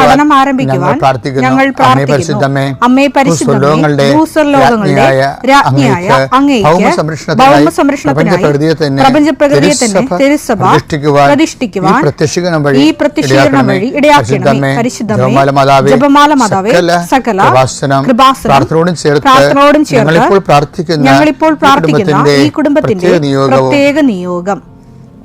പഠനം ആരംഭിക്കുവാൻ ഞങ്ങൾ പ്രാർത്ഥിക്കുന്നു. അമ്മേ പരിശുദ്ധമേ ഭൂസ്വർലോകങ്ങളുടെ രാജ്ഞിയായ അങ്ങേക്ക് ഭൗമ സംരക്ഷണത്തിനായി പ്രപഞ്ച പ്രകൃതിയെ തന്നെ തിരുസഭ പ്രതിഷ്ഠിക്കുവാൻ ഈ പ്രത്യക്ഷീകരണം വഴി ഇടയാക്കണമേ. പരിശുദ്ധമേ ജപമാല മാതാവേ സകല കൃപാസനം പ്രാർത്ഥനയോടും ചേർത്ത് പ്രാർത്ഥനയോടും ഞങ്ങളിപ്പോൾ പ്രാർത്ഥിക്കുന്ന ഈ കുടുംബത്തിന്റെ പ്രത്യേക നിയോഗം.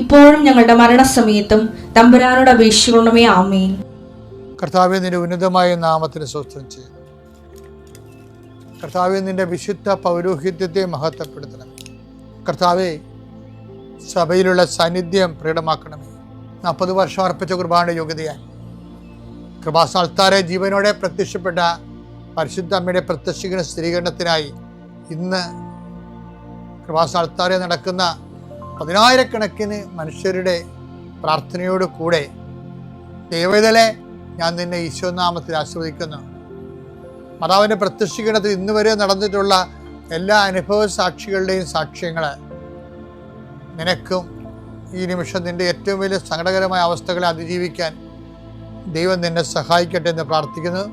ഇപ്പോഴും ഞങ്ങളുടെ മരണസമയത്തും തമ്പുരാനോട് അപേക്ഷിക്കണമേ ആമേൻ. കർത്താവെ നിന്റെ ഉന്നതമായ നാമത്തിന് സ്വസ്ഥം ചെയ്യുന്നു കർത്താവെ നിന്റെ വിശുദ്ധ പൗരോഹിത്യത്തെ മഹത്വപ്പെടുത്തണം. കർത്താവെ സഭയിലുള്ള സാന്നിധ്യം പ്രകടമാക്കണമേ. നാൽപ്പത് വർഷം അർപ്പിച്ച കുർബാന യോഗ്യതയാൽ. കൃപാസ്ഥാനത്താരെ ജീവനോടെ പ്രത്യക്ഷപ്പെട്ട പരിശുദ്ധ അമ്മയുടെ പ്രത്യക്ഷീകരണ സ്ഥിരീകരണത്തിനായി ഇന്ന് കൃപാസ്ഥാനത്താരെ നടക്കുന്ന പതിനായിരക്കണക്കിന് മനുഷ്യരുടെ പ്രാർത്ഥനയോട് കൂടെ ദൈവതലെ ഞാൻ നിന്നെ ഈശോനാമത്തിൽ ആസ്വദിക്കുന്നു മാതാവിന്റെ പ്രത്യക്ഷീകരണത്തിൽ ഇന്ന് വരെ നടന്നിട്ടുള്ള എല്ലാ അനുഭവ സാക്ഷികളുടെയും സാക്ഷ്യങ്ങൾ നിനക്കും ഈ നിമിഷം നിന്റെ ഏറ്റവും വലിയ സങ്കടകരമായ അവസ്ഥകളെ അതിജീവിക്കാൻ ദൈവം നിന്നെ സഹായിക്കട്ടെ എന്ന് പ്രാർത്ഥിക്കുന്നു.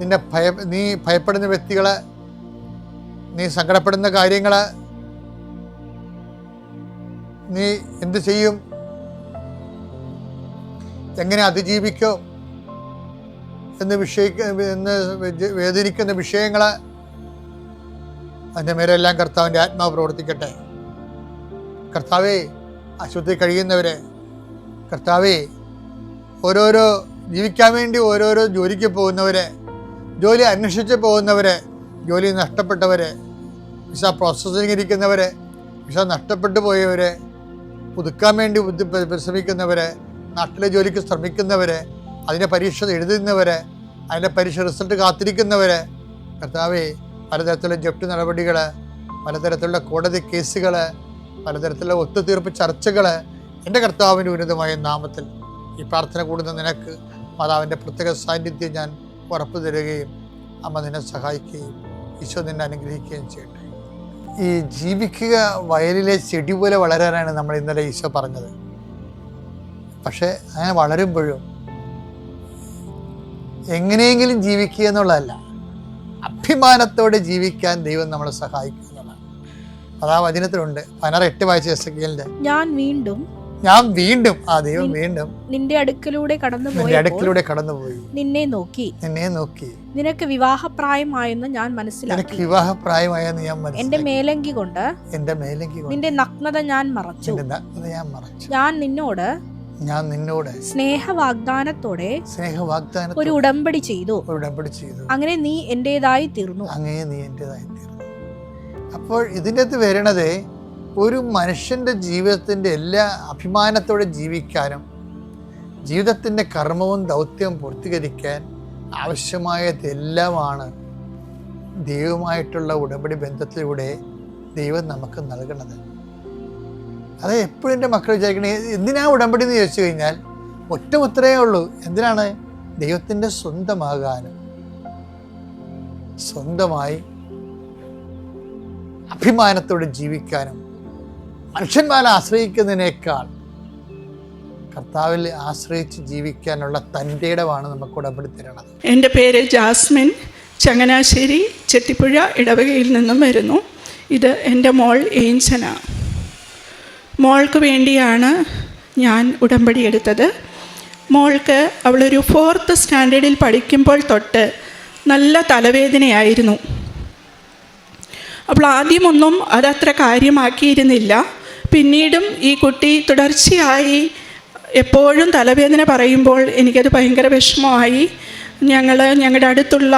നിന്നെ ഭയ നീ ഭയപ്പെടുന്ന വ്യക്തികൾ നീ സങ്കടപ്പെടുന്ന കാര്യങ്ങൾ നീ എന്ത് ചെയ്യും? എങ്ങനെ അതിജീവിക്കും? എന്ന് വിഷയിക്ക എന്ന് വേദനിക്കുന്ന വിഷയങ്ങൾ അതിന്റെ മേലെല്ലാം കർത്താവിന്റെ ആത്മാവ് പ്രവർത്തിക്കട്ടെ. കർത്താവേ അശുദ്ധി കഴിയുന്നവരെ കർത്താവേ ഓരോരോ ജീവിക്കാൻ വേണ്ടി ഓരോരോ ജോലിക്ക് പോകുന്നവരെ ജോലി അന്വേഷിച്ച് പോകുന്നവരെ ജോലി നഷ്ടപ്പെട്ടവരെ വിസ പ്രോസസ്സിംഗ് ഇരിക്കുന്നവരെ വിസ നഷ്ടപ്പെട്ടു പോയവരെ പുതുക്കാൻ വേണ്ടി ബുദ്ധി പരിശ്രമിക്കുന്നവരെ നാട്ടിലെ ജോലിക്ക് ശ്രമിക്കുന്നവരെ അതിന്റെ പരീക്ഷ എഴുതുന്നവരെ അതിന്റെ പരീക്ഷ റിസൾട്ട് കാത്തിരിക്കുന്നവരെ കർത്താവേ പലതരത്തിലുള്ള ജപ്തി നടപടികൾ പലതരത്തിലുള്ള കോടതി കേസുകൾ പലതരത്തിലുള്ള ഒത്തുതീർപ്പ് ചർച്ചകൾ എന്റെ കർത്താവിന്റെ ഉന്നതമായ നാമത്തിൽ ഈ പ്രാർത്ഥന കൂടുന്ന നിനക്ക് മാതാവിന്റെ പ്രത്യേക സാന്നിധ്യം ഞാൻ ഉറപ്പു തരികയും അമ്മ നിന്നെ സഹായിക്കുകയും ഈശോ നിന്നെ അനുഗ്രഹിക്കുകയും ചെയ്യട്ടെ. ഈ ജീവിക്കുക വയലിലെ ചെടി പോലെ വളരാനാണ് നമ്മൾ ഇന്നലെ ഈശോ പറഞ്ഞത്. പക്ഷേ അങ്ങനെ വളരുമ്പോഴും എങ്ങനെയെങ്കിലും ജീവിക്കുക എന്നുള്ളതല്ല അഭിമാനത്തോടെ ജീവിക്കാൻ ദൈവം നമ്മളെ സഹായിക്കും അതാ വചനത്തിലുണ്ട്. പതിനാറ് എട്ട് വായിച്ച എസ് ഞാൻ വീണ്ടും ഞാൻ വീണ്ടും ആ ദൈവം വീണ്ടും നിന്റെ അടുക്കലൂടെ നിന്റെ അടുക്കലൂടെ കടന്നു കടന്നുപോയി. നിന്നെ നോക്കി. നിന്നെ നോക്കി. നിനക്ക് വിവാഹപ്രായമായെന്ന് ഞാൻ മനസ്സിലാക്കി. വിവാഹപ്രായമായെന്ന് ഞാൻ എന്റെ മനസ്സിലാക്കി മേലങ്കി കൊണ്ട് എന്റെ മേലങ്കി കൊണ്ട് നിന്റെ നഗ്നത ഞാൻ മറച്ചു. നഗ്നത ഞാൻ മറച്ചു. ഞാൻ നിന്നോട് ഞാൻ നിന്നോട് സ്നേഹ വാഗ്ദാനത്തോടെ സ്നേഹ വാഗ്ദാനം ഒരു ഉടമ്പടി ചെയ്തു. ഒരു ഉടമ്പടി ചെയ്തു. അങ്ങനെ നീ എന്റേതായി തീർന്നു. അങ്ങനെ നീ എന്റേതായി തീർന്നു. അപ്പോൾ ഇതിന്റെ അകത്ത് വരണത് ഒരു മനുഷ്യന്റെ ജീവിതത്തിന്റെ എല്ലാ അഭിമാനത്തോടെ ജീവിക്കാനും ജീവിതത്തിന്റെ കർമ്മവും ദൗത്യവും പൂർത്തീകരിക്കാൻ ആവശ്യമായതെല്ലാമാണ് ദൈവമായിട്ടുള്ള ഉടമ്പടി ബന്ധത്തിലൂടെ ദൈവം നമുക്ക് നൽകണത് അത് എപ്പോഴും എന്റെ മക്കൾ വിചാരിക്കണേ എന്തിനാ ഉടമ്പടി എന്ന് ചോദിച്ചു കഴിഞ്ഞാൽ ഒറ്റ ഉത്തരേ ഉള്ളൂ. എന്തിനാണ്? ദൈവത്തിന്റെ സ്വന്തമാകാനും സ്വന്തമായി അഭിമാനത്തോടെ ജീവിക്കാനും മനുഷ്യന്മാരെ ആശ്രയിക്കുന്നതിനേക്കാൾ കർത്താവിൽ ആശ്രയിച്ച് ജീവിക്കാനുള്ള തന്റെ ഇടമാണ് നമുക്ക് ഉടമ്പടി തരണത് എന്റെ പേര് ജാസ്മിൻ. ചങ്ങനാശ്ശേരി ചെത്തിപ്പുഴ ഇടവകയിൽ നിന്നും വരുന്നു. ഇത് എന്റെ മോൾ ഏഞ്ചന. മോൾക്ക് വേണ്ടിയാണ് ഞാൻ ഉടമ്പടി എടുത്തത്. മോൾക്ക് അവളൊരു ഫോർത്ത് സ്റ്റാൻഡേർഡിൽ പഠിക്കുമ്പോൾ തൊട്ട് നല്ല തലവേദനയായിരുന്നു. അപ്പോൾ ആദ്യമൊന്നും അതത്ര കാര്യമാക്കിയിരുന്നില്ല. പിന്നീടും ഈ കുട്ടി തുടർച്ചയായി എപ്പോഴും തലവേദന പറയുമ്പോൾ എനിക്കത് ഭയങ്കര വിഷമമായി. ഞങ്ങൾ ഞങ്ങളുടെ അടുത്തുള്ള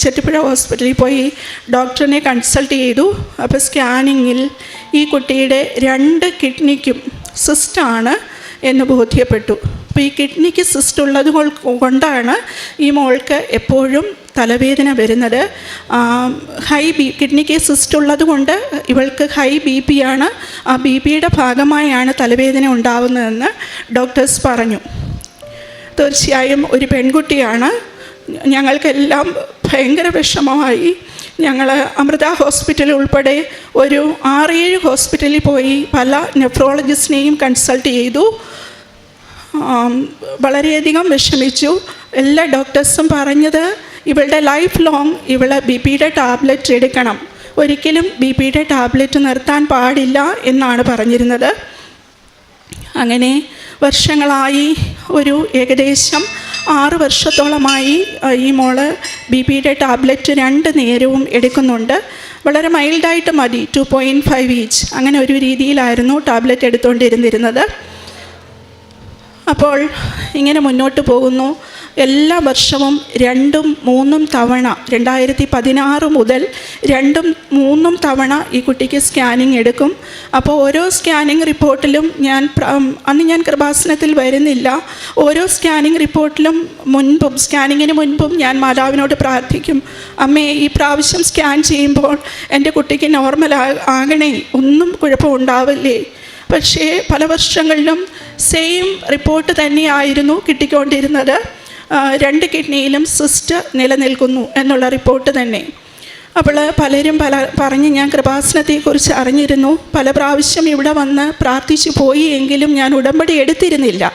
ചെറ്റിപ്പുഴ ഹോസ്പിറ്റലിൽ പോയി ഡോക്ടറിനെ കൺസൾട്ട് ചെയ്തു. അപ്പോൾ സ്കാനിങ്ങിൽ ഈ കുട്ടിയുടെ രണ്ട് കിഡ്നിക്കും സിസ്റ്റാണ് എന്ന് ബോധ്യപ്പെട്ടു. അപ്പോൾ ഈ കിഡ്നിക്ക് സിസ്റ്റ് ഉള്ളത് കൊണ്ടാണ് ഈ മോൾക്ക് എപ്പോഴും തലവേദന വരുന്നത്. ഹൈ ബി കിഡ്നിക്ക് സിസ്റ്റ് ഉള്ളത് കൊണ്ട് ഇവൾക്ക് ഹൈ ബി പി ആണ്. ആ ബി പിയുടെ ഭാഗമായാണ് തലവേദന ഉണ്ടാവുന്നതെന്ന് ഡോക്ടേഴ്സ് പറഞ്ഞു. തീർച്ചയായും ഒരു പെൺകുട്ടിയാണ്. ഞങ്ങൾക്കെല്ലാം ഭയങ്കര വിഷമമായി. ഞങ്ങൾ അമൃത ഹോസ്പിറ്റൽ ഉൾപ്പെടെ ഒരു ആറേഴ് ഹോസ്പിറ്റലിൽ പോയി പല നെഫ്രോളജിസ്റ്റിനെയും കൺസൾട്ട് ചെയ്തു. വളരെയധികം വിഷമിച്ചു. എല്ലാ ഡോക്ടേഴ്സും പറഞ്ഞത് ഇവളുടെ ലൈഫ് ലോങ് ഇവളെ ബി പിയുടെ ടാബ്ലറ്റ് എടുക്കണം. ഒരിക്കലും ബി പിയുടെ ടാബ്ലറ്റ് നിർത്താൻ പാടില്ല എന്നാണ് പറഞ്ഞിരുന്നത്. അങ്ങനെ വർഷങ്ങളായി ഒരു ഏകദേശം ആറ് വർഷത്തോളമായി ഈ മോൾ ബി പിയുടെ ടാബ്ലറ്റ് രണ്ട് നേരവും എടുക്കുന്നുണ്ട്. വളരെ മൈൽഡായിട്ട് മതി ടു പോയിന്റ് ഫൈവ് ഈച്ച് അങ്ങനെ ഒരു രീതിയിലായിരുന്നു ടാബ്ലറ്റ് എടുത്തുകൊണ്ടിരുന്നിരുന്നത് അപ്പോൾ ഇങ്ങനെ മുന്നോട്ട് പോകുന്നു. എല്ലാ വർഷവും രണ്ടും മൂന്നും തവണ രണ്ടായിരത്തി പതിനാറ് മുതൽ രണ്ടും മൂന്നും തവണ ഈ കുട്ടിക്ക് സ്കാനിങ് എടുക്കും. അപ്പോൾ ഓരോ സ്കാനിങ് റിപ്പോർട്ടിലും ഞാൻ അന്ന് ഞാൻ കൃപാസനത്തിൽ വരുന്നില്ല. ഓരോ സ്കാനിങ് റിപ്പോർട്ടിലും മുൻപും സ്കാനിങ്ങിന് മുൻപും ഞാൻ മാതാവിനോട് പ്രാർത്ഥിക്കും. അമ്മേ ഈ പ്രാവശ്യം സ്കാൻ ചെയ്യുമ്പോൾ എന്റെ കുട്ടിക്ക് നോർമൽ ആകണേ ഒന്നും കുഴപ്പമുണ്ടാവില്ലേ? പക്ഷേ പല വർഷങ്ങളിലും സെയിം റിപ്പോർട്ട് തന്നെയായിരുന്നു കിട്ടിക്കൊണ്ടിരുന്നത്. രണ്ട് കിഡ്നിയിലും സിസ്റ്റ് നിലനിൽക്കുന്നു എന്നുള്ള റിപ്പോർട്ട് തന്നെ. അപ്പോൾ പലരും പല പറഞ്ഞ് ഞാൻ കൃപാസനത്തെക്കുറിച്ച് അറിഞ്ഞിരുന്നു. പല പ്രാവശ്യം ഇവിടെ വന്ന് പ്രാർത്ഥിച്ചു പോയി എങ്കിലും ഞാൻ ഉടമ്പടി എടുത്തിരുന്നില്ല.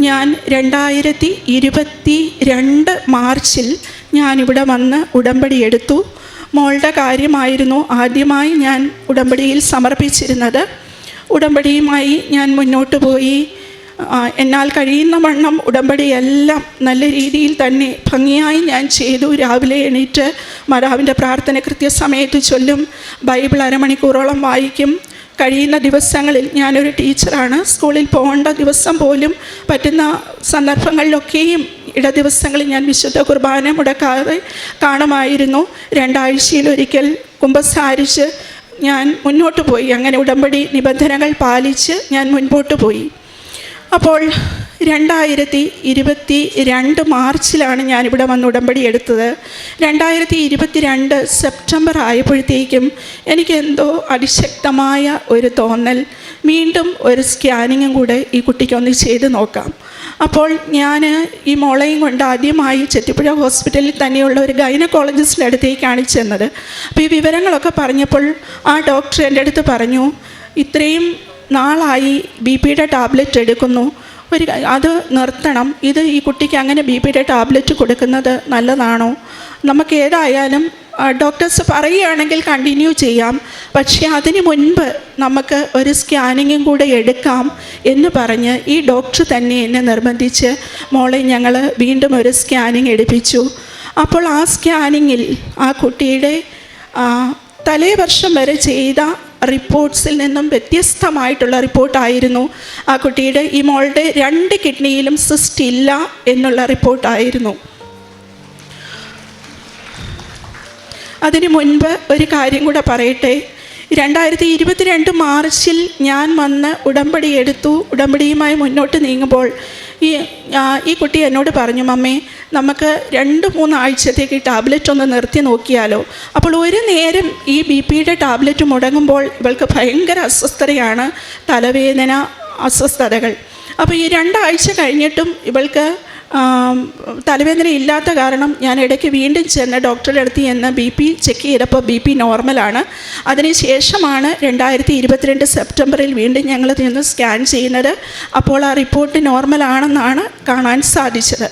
ഞാൻ രണ്ടായിരത്തി ഇരുപത്തി രണ്ട് മാർച്ചിൽ ഞാനിവിടെ വന്ന് ഉടമ്പടി എടുത്തു. മോളുടെ കാര്യമായിരുന്നു ആദ്യമായി ഞാൻ ഉടമ്പടിയിൽ സമർപ്പിച്ചിരുന്നത്. ഉടമ്പടിയുമായി ഞാൻ മുന്നോട്ട് പോയി. എന്നാൽ കഴിയുന്ന വണ്ണം ഉടമ്പടിയെല്ലാം നല്ല രീതിയിൽ തന്നെ ഭംഗിയായി ഞാൻ ചെയ്തു. രാവിലെ എണീറ്റ് മാതാവിന്റെ പ്രാർത്ഥന കൃത്യസമയത്ത് ചൊല്ലും. ബൈബിൾ അരമണിക്കൂറോളം വായിക്കും. കഴിയുന്ന ദിവസങ്ങളിൽ ഞാനൊരു ടീച്ചറാണ്. സ്കൂളിൽ പോകേണ്ട ദിവസം പോലും പറ്റുന്ന സന്ദർഭങ്ങളിലൊക്കെയും ഇട ദിവസങ്ങളിൽ ഞാൻ വിശുദ്ധ കുർബാന മുടക്കാതെ കാണുമായിരുന്നു. രണ്ടാഴ്ചയിലൊരിക്കൽ കുമ്പസാരിച്ച് ഞാൻ മുന്നോട്ട് പോയി. അങ്ങനെ ഉടമ്പടി നിബന്ധനകൾ പാലിച്ച് ഞാൻ മുൻപോട്ട് പോയി. അപ്പോൾ രണ്ടായിരത്തി ഇരുപത്തി രണ്ട് മാർച്ചിലാണ് ഞാനിവിടെ വന്ന് ഉടമ്പടി എടുത്തത്. രണ്ടായിരത്തി ഇരുപത്തി രണ്ട് സെപ്റ്റംബർ ആയപ്പോഴത്തേക്കും എനിക്കെന്തോ അതിശക്തമായ ഒരു തോന്നൽ. വീണ്ടും ഒരു സ്കാനിങ്ങും കൂടെ ഈ കുട്ടിക്കൊന്ന് ചെയ്ത് നോക്കാം. അപ്പോൾ ഞാൻ ഈ മോളയും കൊണ്ട് ആദ്യമായി ചെത്തിപ്പുഴ ഹോസ്പിറ്റലിൽ തന്നെയുള്ള ഒരു ഗൈനക്കോളജിസ്റ്റിന്റെ അടുത്തേക്കാണ് ചെന്നത്. അപ്പോൾ ഈ വിവരങ്ങളൊക്കെ പറഞ്ഞപ്പോൾ ആ ഡോക്ടർ എന്റെ അടുത്ത് പറഞ്ഞു ഇത്രയും നാളായി ബി പിയുടെ ടാബ്ലറ്റ് എടുക്കുന്നു. ഒരു അത് നിർത്തണം. ഇത് ഈ കുട്ടിക്ക് അങ്ങനെ ബി പിയുടെ ടാബ്ലറ്റ് കൊടുക്കുന്നത് നല്ലതാണോ? നമുക്ക് ഏതായാലും ഡോക്ടേഴ്സ് പറയുകയാണെങ്കിൽ കണ്ടിന്യൂ ചെയ്യാം. പക്ഷേ അതിന് മുൻപ് നമുക്ക് ഒരു സ്കാനിങ്ങും കൂടെ എടുക്കാം എന്ന് പറഞ്ഞ് ഈ ഡോക്ടർ തന്നെ എന്നെ നിർബന്ധിച്ച് മോളെ ഞങ്ങൾ വീണ്ടും ഒരു സ്കാനിങ് എടുപ്പിച്ചു. അപ്പോൾ ആ സ്കാനിങ്ങിൽ ആ കുട്ടിയുടെ തലേ വർഷം വരെ ചെയ്ത റിപ്പോർട്ട്സിൽ നിന്നും വ്യത്യസ്തമായിട്ടുള്ള റിപ്പോർട്ടായിരുന്നു ആ കുട്ടിയുടെ ഈ മോളുടെ രണ്ട് കിഡ്നിയിലും സിസ്റ്റ് ഇല്ല എന്നുള്ള റിപ്പോർട്ടായിരുന്നു അതിനു മുൻപ് ഒരു കാര്യം കൂടെ പറയട്ടെ. രണ്ടായിരത്തി ഇരുപത്തിരണ്ട് മാർച്ചിൽ ഞാൻ വന്ന് ഉടമ്പടി എടുത്തു. ഉടമ്പടിയുമായി മുന്നോട്ട് നീങ്ങുമ്പോൾ ഈ ഈ കുട്ടി എന്നോട് പറഞ്ഞു മമ്മേ നമുക്ക് രണ്ട് മൂന്ന് ആഴ്ചത്തേക്ക് ഈ ടാബ്ലറ്റ് ഒന്ന് നിർത്തി നോക്കിയാലോ? അപ്പോൾ ഒരു നേരം ഈ ബി പിയുടെ ടാബ്ലറ്റ് മുടങ്ങുമ്പോൾ ഇവൾക്ക് ഭയങ്കര അസ്വസ്ഥതയാണ് തലവേദന അസ്വസ്ഥതകൾ. അപ്പോൾ ഈ രണ്ടാഴ്ച കഴിഞ്ഞിട്ടും ഇവൾക്ക് തലവേദന ഇല്ലാത്ത കാരണം ഞാൻ ഇടയ്ക്ക് വീണ്ടും ചെന്ന് ഡോക്ടറുടെ അടുത്ത് ചെന്ന് ബി പി ചെക്ക് ചെയ്തപ്പോൾ ബി പി നോർമലാണ്. അതിനുശേഷമാണ് രണ്ടായിരത്തി ഇരുപത്തിരണ്ട് സെപ്റ്റംബറിൽ വീണ്ടും ഞങ്ങൾ നിന്ന് സ്കാൻ ചെയ്യുന്നത്. അപ്പോൾ ആ റിപ്പോർട്ട് നോർമലാണെന്നാണ് കാണാൻ സാധിച്ചത്.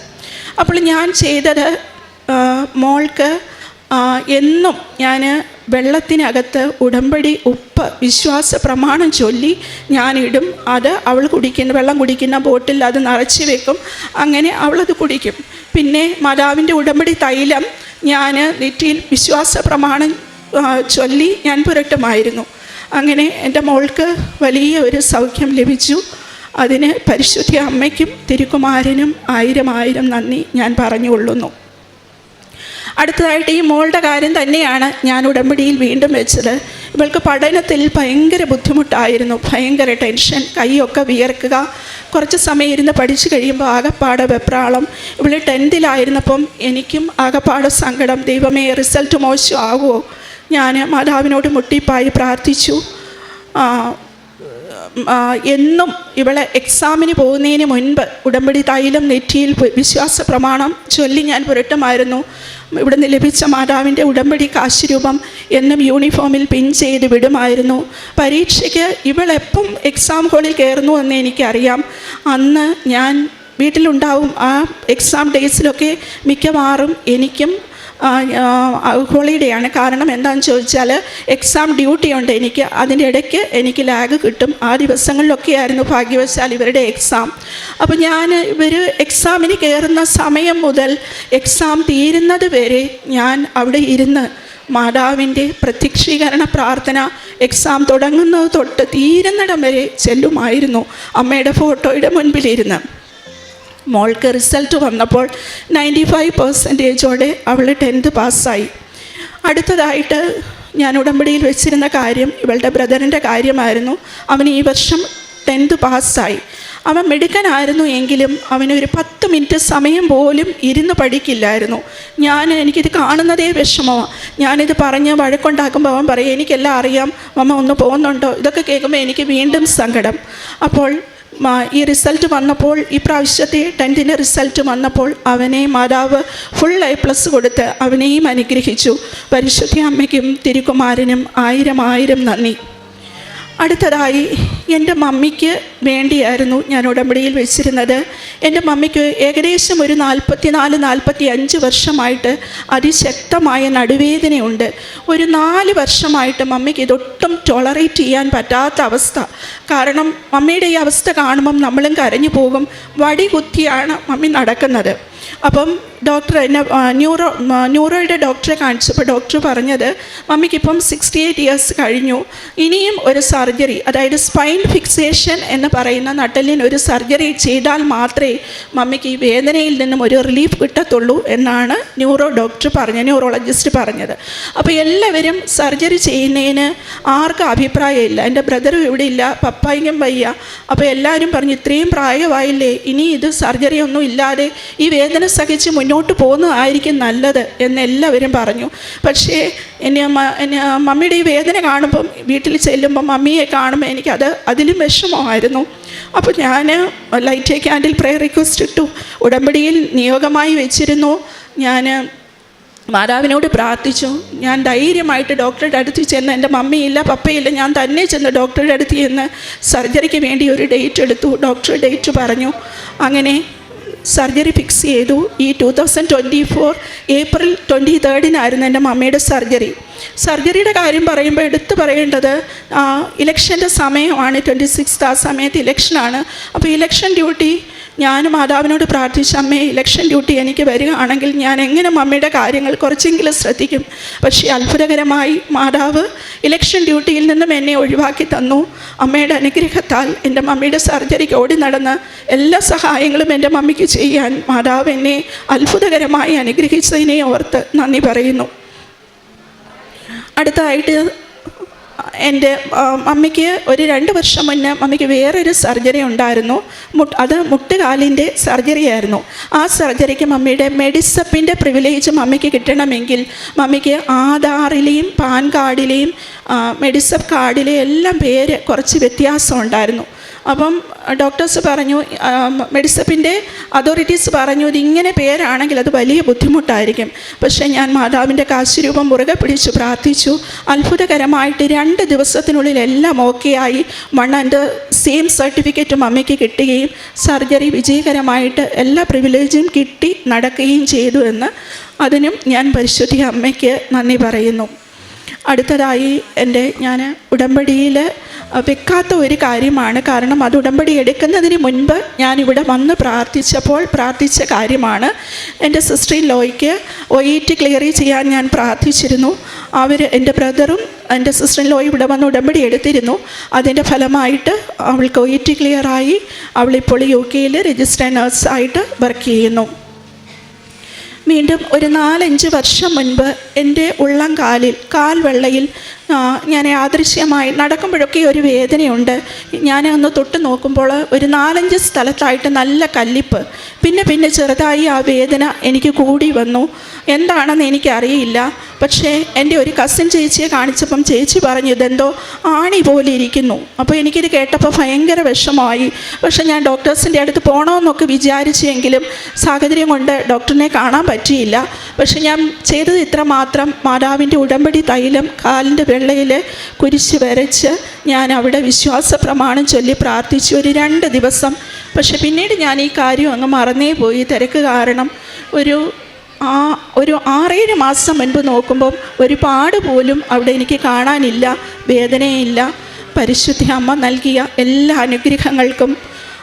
അപ്പോൾ ഞാൻ ചെയ്തത് മോൾക്ക് എന്നും ഞാൻ വെള്ളത്തിനകത്ത് ഉടമ്പടി ഉപ്പ് വിശ്വാസ പ്രമാണം ചൊല്ലി ഞാനിടും. അത് അവൾ കുടിക്കുന്ന വെള്ളം കുടിക്കുന്ന ബോട്ടിൽ അത് നിറച്ച് വെക്കും. അങ്ങനെ അവളത് കുടിക്കും. പിന്നെ മാതാവിന്റെ ഉടമ്പടി തൈലം ഞാൻ നെറ്റിയിൽ വിശ്വാസ പ്രമാണം ചൊല്ലി ഞാൻ പുരട്ടുമായിരുന്നു. അങ്ങനെ എന്റെ മോൾക്ക് വലിയ ഒരു സൗഖ്യം ലഭിച്ചു. അതിന് പരിശുദ്ധ അമ്മയ്ക്കും തിരുക്കുമാരനും ആയിരം ആയിരം നന്ദി ഞാൻ പറഞ്ഞുകൊള്ളുന്നു. അടുത്തതായിട്ട് ഈ മോളുടെ കാര്യം തന്നെയാണ് ഞാൻ ഉടമ്പടിയിൽ വീണ്ടും വെച്ചത്. ഇവൾക്ക് പഠനത്തിൽ ഭയങ്കര ബുദ്ധിമുട്ടായിരുന്നു. ഭയങ്കര ടെൻഷൻ. കൈയൊക്കെ വിയർക്കുക. കുറച്ച് സമയം ഇരുന്ന് പഠിച്ചു കഴിയുമ്പോൾ ആകപ്പാട് വെപ്രാളം. ഇവൾ ടെൻത്തിലായിരുന്നപ്പം എനിക്കും ആകപ്പാട് സങ്കടം. ദൈവമേ റിസൾട്ട് മോശമാകുമോ? ഞാൻ മാതാവിനോട് മുട്ടിപ്പായി പ്രാർത്ഥിച്ചു. എന്നും ഇവളെ എക്സാമിന് പോകുന്നതിന് മുൻപ് ഉടമ്പടി തൈലം നെറ്റിയിൽ വിശ്വാസ പ്രമാണം ചൊല്ലി ഞാൻ പുരട്ടുമായിരുന്നു. ഇവിടുന്ന് ലഭിച്ച മാതാവിന്റെ ഉടമ്പടി കാശുരൂപം എന്നും യൂണിഫോമിൽ പിൻ ചെയ്ത് വിടുമായിരുന്നു. പരീക്ഷയ്ക്ക് ഇവളെപ്പം എക്സാം ഹോളിൽ കയറുന്നു എന്ന് എനിക്കറിയാം. അന്ന് ഞാൻ വീട്ടിലുണ്ടാവും ആ എക്സാം ഡേയ്സിലൊക്കെ മിക്കവാറും എനിക്കും ഹോളിഡേ ആണ് കാരണം എന്താണെന്ന് ചോദിച്ചാൽ എക്സാം ഡ്യൂട്ടി ഉണ്ട് എനിക്ക്. അതിന്റെ ഇടയ്ക്ക് എനിക്ക് ലാഗ് കിട്ടും. ആ ദിവസങ്ങളിലൊക്കെ ആയിരുന്നു ഭാഗ്യവശാൽ ഇവരുടെ എക്സാം അപ്പോൾ ഞാൻ ഇവർ എക്സാമിന് കയറുന്ന സമയം മുതൽ എക്സാം തീരുന്നത് വരെ ഞാൻ അവിടെ ഇരുന്ന് മാതാവിന്റെ പ്രത്യക്ഷീകരണ പ്രാർത്ഥന എക്സാം തുടങ്ങുന്നത് തൊട്ട് തീരുന്നിടം വരെ ചെല്ലുമായിരുന്നു. അമ്മയുടെ ഫോട്ടോയുടെ മുൻപിലിരുന്ന്. മോൾക്ക് റിസൾട്ട് വന്നപ്പോൾ നയന്റി ഫൈവ് പെർസെന്റേജോടെ അവൾ ടെൻത്ത് പാസ്സായി അടുത്തതായിട്ട് ഞാൻ ഉടമ്പടിയിൽ വെച്ചിരുന്ന കാര്യം ഇവളുടെ ബ്രദറിന്റെ കാര്യമായിരുന്നു. അവൻ ഈ വർഷം ടെൻത്ത് പാസ്സായി അവൻ മിടുക്കനായിരുന്നു എങ്കിലും അവനൊരു പത്ത് മിനിറ്റ് സമയം പോലും ഇരുന്ന് പഠിക്കില്ലായിരുന്നു. ഞാൻ എനിക്കിത് കാണുന്നതേ വിഷമമാണ് ഞാനിത് പറഞ്ഞ് വഴക്കുണ്ടാക്കുമ്പോൾ അവൻ പറയും എനിക്കെല്ലാം അറിയാം. അമ്മ ഒന്ന് പോകുന്നുണ്ടോ? ഇതൊക്കെ കേൾക്കുമ്പോൾ എനിക്ക് വീണ്ടും സങ്കടം. അപ്പോൾ ഈ റിസൾട്ട് വന്നപ്പോൾ ഈ പ്രാവശ്യത്തെ ടെൻത്തിന്റെ റിസൾട്ട് വന്നപ്പോൾ അവനെ മാതാവ് ഫുൾ എ പ്ലസ് കൊടുത്ത് അവനെയും അനുഗ്രഹിച്ചു. പരിശുദ്ധി അമ്മയ്ക്കും തിരുക്കുമാരനും ആയിരം ആയിരം നന്ദി. അടുത്തതായി എന്റെ മമ്മിക്ക് വേണ്ടിയായിരുന്നു ഞാൻ ഉടമ്പടിയിൽ വെച്ചിരുന്നത്. എന്റെ മമ്മിക്ക് ഏകദേശം ഒരു നാൽപ്പത്തി നാല് നാൽപ്പത്തി അഞ്ച് വർഷമായിട്ട് അതിശക്തമായ നടുവേദനയുണ്ട്. ഒരു നാല് വർഷമായിട്ട് മമ്മിക്ക് ഇതൊട്ടും ടോളറേറ്റ് ചെയ്യാൻ പറ്റാത്ത അവസ്ഥ. കാരണം മമ്മിയുടെ ഈ അവസ്ഥ കാണുമ്പം നമ്മളും കരഞ്ഞു പോകും. വടി കുത്തിയാണ് മമ്മി നടക്കുന്നത്. അപ്പം ഡോക്ടർ എന്നെ ന്യൂറോ ന്യൂറോയുടെ ഡോക്ടറെ കാണിച്ചപ്പോൾ ഡോക്ടർ പറഞ്ഞത് മമ്മിക്കിപ്പം സിക്സ്റ്റി എയ്റ്റ് ഇയേഴ്സ് കഴിഞ്ഞു. ഇനിയും ഒരു സർജറി അതായത് സ്പൈൻ ഫിക്സേഷൻ എന്ന് പറയുന്ന നട്ടലിന് ഒരു സർജറി ചെയ്താൽ മാത്രമേ മമ്മിക്ക് ഈ വേദനയിൽ നിന്നും ഒരു റിലീഫ് കിട്ടത്തുള്ളൂ എന്നാണ് ന്യൂറോ ഡോക്ടർ പറഞ്ഞത് ന്യൂറോളജിസ്റ്റ് പറഞ്ഞത്. അപ്പോൾ എല്ലാവരും സർജറി ചെയ്യുന്നതിന് ആർക്കും അഭിപ്രായമില്ല. എന്റെ ബ്രദറും ഇവിടെ ഇല്ല പപ്പായിക്കും വയ്യ. അപ്പോൾ എല്ലാവരും പറഞ്ഞു ഇത്രയും പ്രായമായില്ലേ ഇനി ഇത് സർജറി ഒന്നും ഇല്ലാതെ ഈ വേദന സഹിച്ച് മുന്നോട്ട് പോകുന്നതായിരിക്കും നല്ലത് എന്ന് എല്ലാവരും പറഞ്ഞു. പക്ഷേ എന്നെ എന്നെ മമ്മിയുടെ ഈ വേദന കാണുമ്പം വീട്ടിൽ ചെല്ലുമ്പം മമ്മിയെ കാണുമ്പോൾ എനിക്കത് അതിലും വിഷമമായിരുന്നു. അപ്പോൾ ഞാൻ ലൈറ്റ് ക്യാൻഡിൽ പ്രയർ റിക്വസ്റ്റ് ഇട്ടു. ഉടമ്പടിയിൽ നിയോഗമായി വെച്ചിരുന്നു. ഞാൻ മാതാവിനോട് പ്രാർത്ഥിച്ചു. ഞാൻ ധൈര്യമായിട്ട് ഡോക്ടറുടെ അടുത്ത് ചെന്ന് എന്റെ മമ്മിയില്ല പപ്പയില്ല ഞാൻ തന്നെ ചെന്ന് ഡോക്ടറുടെ അടുത്ത് ചെന്ന് സർജറിക്ക് വേണ്ടി ഒരു ഡേറ്റ് എടുത്തു. ഡോക്ടർ ഡേറ്റ് പറഞ്ഞു. അങ്ങനെ സർജറി ഫിക്സ് ചെയ്തു. ഈ two thousand twenty four April twenty തേർഡിനായിരുന്നു എന്റെ മമ്മിയുടെ സർജറി. സർജറിയുടെ കാര്യം പറയുമ്പോൾ എടുത്തു പറയേണ്ടത് ഇലക്ഷന്റെ സമയമാണ് ട്വന്റി സിക്സ് ആ സമയത്ത് ഇലക്ഷനാണ്. അപ്പോൾ ഇലക്ഷൻ ഡ്യൂട്ടി ഞാൻ മാതാവിനോട് പ്രാർത്ഥിച്ച അമ്മേ ഇലക്ഷൻ ഡ്യൂട്ടി എനിക്ക് വരികയാണെങ്കിൽ ഞാൻ എങ്ങനെ മമ്മിയുടെ കാര്യങ്ങൾ കുറച്ചെങ്കിലും ശ്രദ്ധിക്കും? പക്ഷേ അത്ഭുതകരമായി മാതാവ് ഇലക്ഷൻ ഡ്യൂട്ടിയിൽ നിന്നും എന്നെ ഒഴിവാക്കി തന്നു. അമ്മയുടെ അനുഗ്രഹത്താൽ എന്റെ മമ്മിയുടെ സർജറിക്ക് ഓടി നടന്ന് എല്ലാ സഹായങ്ങളും എന്റെ മമ്മിക്ക് ചെയ്യാൻ മാതാവ് എന്നെ അത്ഭുതകരമായി അനുഗ്രഹിച്ചതിനെ ഓർത്ത് നന്ദി പറയുന്നു. അടുത്തതായിട്ട് എന്റെ അമ്മയ്ക്ക് മമ്മിക്ക് ഒരു രണ്ട് വർഷം മുന്നേ മമ്മിക്ക് വേറൊരു സർജറി ഉണ്ടായിരുന്നു. മുട്ട് അത് മുട്ടുകാലിന്റെ സർജറി ആയിരുന്നു ആ സർജറിക്ക് മമ്മിയുടെ മെഡിസപ്പിന്റെ പ്രിവിലേജ് മമ്മിക്ക് കിട്ടണമെങ്കിൽ മമ്മിക്ക് ആധാറിലെയും പാൻ കാർഡിലെയും മെഡിസപ്പ് കാർഡിലെയും എല്ലാം പേര് കുറച്ച് വ്യത്യാസം ഉണ്ടായിരുന്നു. അപ്പം ഡോക്ടേഴ്സ് പറഞ്ഞു മെഡിസപ്പിന്റെ അതോറിറ്റീസ് പറഞ്ഞു ഇതിങ്ങനെ പേരാണെങ്കിൽ അത് വലിയ ബുദ്ധിമുട്ടായിരിക്കും. പക്ഷേ ഞാൻ മാതാവിന്റെ കാശുരൂപം മുറുകെ പിടിച്ചു പ്രാർത്ഥിച്ചു. അത്ഭുതകരമായിട്ട് രണ്ട് ദിവസത്തിനുള്ളിൽ എല്ലാം ഓക്കെ ആയി. മണ്ണന്റെ സെയിം സർട്ടിഫിക്കറ്റും അമ്മയ്ക്ക് കിട്ടുകയും സർജറി വിജയകരമായിട്ട് എല്ലാ പ്രിവിലേജും കിട്ടി നടക്കുകയും ചെയ്തു എന്ന് അതിനും ഞാൻ പരിശുദ്ധി അമ്മയ്ക്ക് നന്ദി പറയുന്നു. അടുത്തതായി എന്റെ ഞാൻ ഉടമ്പടിയിൽ വെക്കാത്ത ഒരു കാര്യമാണ്. കാരണം അത് ഉടമ്പടി എടുക്കുന്നതിന് മുൻപ് ഞാനിവിടെ വന്ന് പ്രാർത്ഥിച്ചപ്പോൾ പ്രാർത്ഥിച്ച കാര്യമാണ്. എന്റെ സിസ്റ്റർ ലോയ്ക്ക് ഒ ഇ ടി ക്ലിയർ ചെയ്യാൻ ഞാൻ പ്രാർത്ഥിച്ചിരുന്നു. അവർ എന്റെ ബ്രദറും എന്റെ സിസ്റ്റർ ലോ ഇവിടെ വന്ന് ഉടമ്പടി എടുത്തിരുന്നു. അതിന്റെ ഫലമായിട്ട് അവൾക്ക് ഒ ഇ ടി ക്ലിയറായി അവളിപ്പോൾ യു കെയിൽ രജിസ്റ്റർ നേഴ്സായിട്ട് വർക്ക് ചെയ്യുന്നു. വീണ്ടും ഒരു നാലഞ്ച് വർഷം മുൻപ് എന്റെ ഉള്ളം കാലിൽ കാൽ വെള്ളയിൽ ഞാൻ യാദൃശ്യമായി നടക്കുമ്പോഴൊക്കെ ഒരു വേദനയുണ്ട്. ഞാൻ ഒന്ന് തൊട്ട് നോക്കുമ്പോൾ ഒരു നാലഞ്ച് സ്ഥലത്തായിട്ട് നല്ല കല്ലിപ്പ്. പിന്നെ പിന്നെ ചെറുതായി ആ വേദന എനിക്ക് കൂടി വന്നു. എന്താണെന്ന് എനിക്കറിയില്ല. പക്ഷേ എന്റെ ഒരു കസിൻ ചേച്ചിയെ കാണിച്ചപ്പം ചേച്ചി പറഞ്ഞു ഇതെന്തോ ആണി പോലെ ഇരിക്കുന്നു. അപ്പോൾ എനിക്കിത് കേട്ടപ്പോൾ ഭയങ്കര വിഷമമായി. പക്ഷെ ഞാൻ ഡോക്ടേഴ്സിന്റെ അടുത്ത് പോകണമെന്നൊക്കെ വിചാരിച്ചെങ്കിലും സാഹചര്യം കൊണ്ട് ഡോക്ടറിനെ കാണാൻ പറ്റിയില്ല. പക്ഷെ ഞാൻ ചെയ്തത് ഇത്ര മാത്രം മാതാവിന്റെ ഉടമ്പടി തൈലം കാലിന്റെ വെള്ളയിൽ കുരിശ് വരച്ച് ഞാൻ അവിടെ വിശ്വാസ പ്രമാണം ചൊല്ലി പ്രാർത്ഥിച്ചു ഒരു രണ്ട് ദിവസം. പക്ഷെ പിന്നീട് ഞാൻ ഈ കാര്യം അങ്ങ് മറന്നേ പോയി. തിരക്ക് കാരണം ഒരു ആ ഒരു ആറേഴ് മാസം മുൻപ് നോക്കുമ്പം ഒരു പാട് പോലും അവിടെ എനിക്ക് കാണാനില്ല വേദനയില്ല. പരിശുദ്ധി അമ്മ നൽകിയ എല്ലാ അനുഗ്രഹങ്ങൾക്കും